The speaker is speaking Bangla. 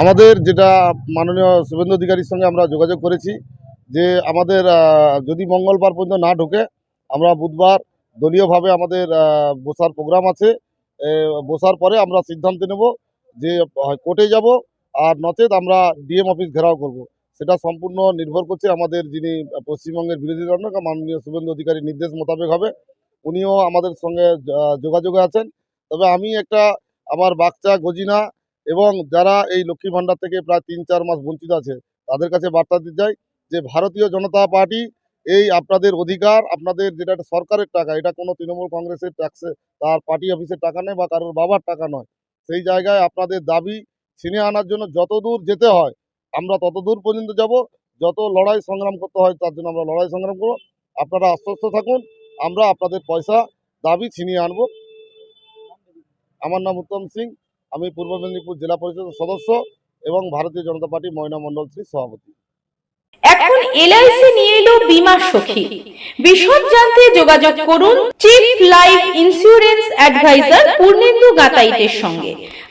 আমাদের যেটা মাননীয় শুভেন্দু অধিকারীর সঙ্গে আমরা যোগাযোগ করেছি যে আমাদের যদি মঙ্গলবার পর্যন্ত না ঢোকে, আমরা বুধবার দলীয়ভাবে আমাদের বসার প্রোগ্রাম আছে। বসার পরে আমরা সিদ্ধান্ত নেব যে কোর্টে যাব আর নচেত আমরা ডিএম অফিস ঘেরাও করব। সেটা সম্পূর্ণ নির্ভর করছে আমাদের যিনি পশ্চিমবঙ্গের বিরোধী দণ্ডক মাননীয় শুভেন্দু অধিকারীর নির্দেশ মোতাবেক হবে। উনিও আমাদের সঙ্গে যোগাযোগে আছেন। তবে আমি একটা, আমার বাচ্চা গজিনা এবং যারা এই লক্ষ্মী ভাণ্ডার থেকে প্রায় তিন চার মাস বঞ্চিত আছে, তাদের কাছে বার্তা দিতে চাই যে ভারতীয় জনতা পার্টি এই আপনাদের অধিকার, আপনাদের যেটা একটা সরকারের টাকা, এটা কোনো তৃণমূল কংগ্রেসের ট্যাক্সে, তার পার্টি অফিসের টাকা নয় বা কারোর বাবার টাকা নয়। সেই জায়গায় আপনাদের দাবি ছিনিয়ে আনার জন্য যত দূর যেতে হয়, আমরা তত দূর পর্যন্ত যাব। যত লড়াই সংগ্রাম করতে হয়, তার জন্য আমরা লড়াই সংগ্রাম করব। আপনারা আশ্বস্ত থাকুন, আমরা আপনাদের পয়সা, দাবি ছিনিয়ে আনব। আমার নাম উত্তম সিং। আমি পূর্ব মেদিনীপুর জেলা পরিষদের সদস্য এবং ভারতীয় জনতা পার্টি ময়না মন্ডল শ্রী সভাপতি। এখন এলআইসি নিয়ে এলো বীমা সখী। বিশদ জানতে যোগাযোগ করুন chief life insurance advisor Purnendu গাতাইতের সঙ্গে।